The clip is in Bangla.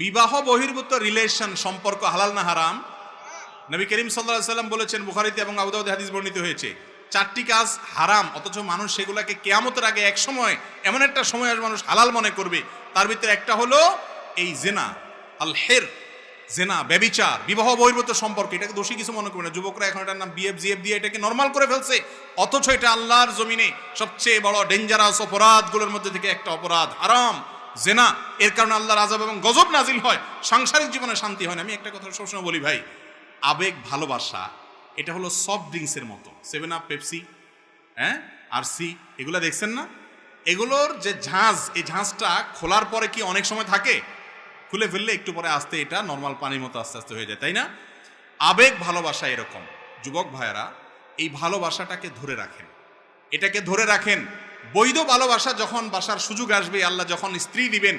বিবাহ বহির্ভূত রিলেশন সম্পর্ক হালাল না হারাম? নবী করিম সাল্লাহ সাল্লাম বলেছেন, বুখারিতে এবং আবুদাউদ হাদিস বর্ণিত হয়েছে, চারটি কাজ হারাম, অথচ মানুষ সেগুলোকে কেয়ামতের আগে এক সময়, এমন একটা সময় মানুষ হালাল মনে করবে। তার ভিতরে একটা হলো এই জেনা আল হের জেনা, ব্যবিচার বিবাহ বহির্ভূত সম্পর্ক। এটাকে দোষী কিছু মনে করবে না। যুবকরা এখন এটার নাম বিএফ জিএফ দিয়ে এটাকে নর্মাল করে ফেলছে, অথচ এটা আল্লাহর জমিনে সবচেয়ে বড় ডেঞ্জারাস অপরাধগুলোর মধ্যে থেকে একটা অপরাধ, হারাম। জেনা, এর কারণে আল্লাহর আজাব এবং গজব নাজিল হয়, সাংসারিক জীবনে শান্তি হয় না। আমি একটা কথা সবসময় বলি ভাই, আবেগ, ভালোবাসা, এটা হলো সফট ড্রিঙ্কসের মতো। সেভেন আপ পেপসি হ্যাঁ আর সি এগুলো দেখছেন না? এগুলোর যে ঝাঁজ, এই ঝাঁজটা খোলার পরে কি অনেক সময় থাকে? খুলে ফেললে একটু পরে আস্তে এটা নর্মাল পানির মতো আস্তে আস্তে হয়ে যায়, তাই না? আবেগ, ভালোবাসা এরকম। যুবক ভাইয়েরা, এই ভালোবাসাটাকে ধরে রাখেন। এটাকে ধরে রাখেন। বৈধ ভালোবাসা যখন বাসার সুযোগ আসবে আল্লাহ যখন স্ত্রী দিবেন